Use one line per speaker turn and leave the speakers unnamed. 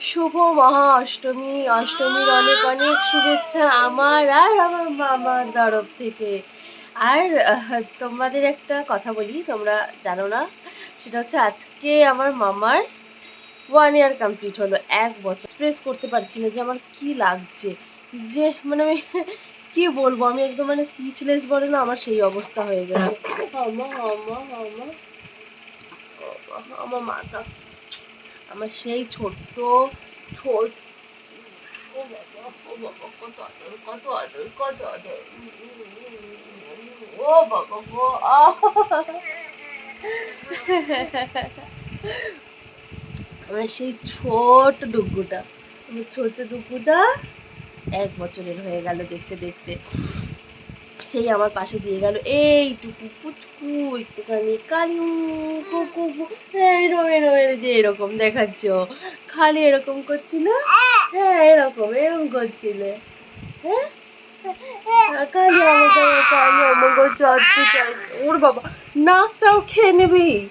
শুভ মহা অষ্টমী অষ্টমীর অনেক অনেক শুভেচ্ছা আমার আর আমার মামার তরফ থেকে। আর তোমাদের একটা কথা বলি তোমরা জানো না সেটা হচ্ছে আজকে আমার মামার ওয়ান ইয়ার কমপ্লিট হলো এক বছর। এক্সপ্রেস করতে পারছি না যে আমার কি লাগছে যে মানে আমি কি বলব আমি একদম মানে স্পিচলেস বলে না আমার সেই অবস্থা হয়ে গেছে। আমা আমা আমা আমার মাথা আমার সেই ছোট্ট, ছোট ও ও কত কত কত ও! আমার সেই ছোট ডুগুটা ছোট ডুগুটা এক বছরের হয়ে গেল দেখতে দেখতে সেই আমার পাশে দিয়ে গেল। এইটুকু পুচকু, একটুখানি কালি কুকু এরকম যে এরকম দেখাচ্ছ। খালি এরকম করছিল? হ্যাঁ এরকম এরকম করছিলে। হ্যাঁ? আমাকে কালি ওর বাবা, নাকটাও খেয়ে নিবি?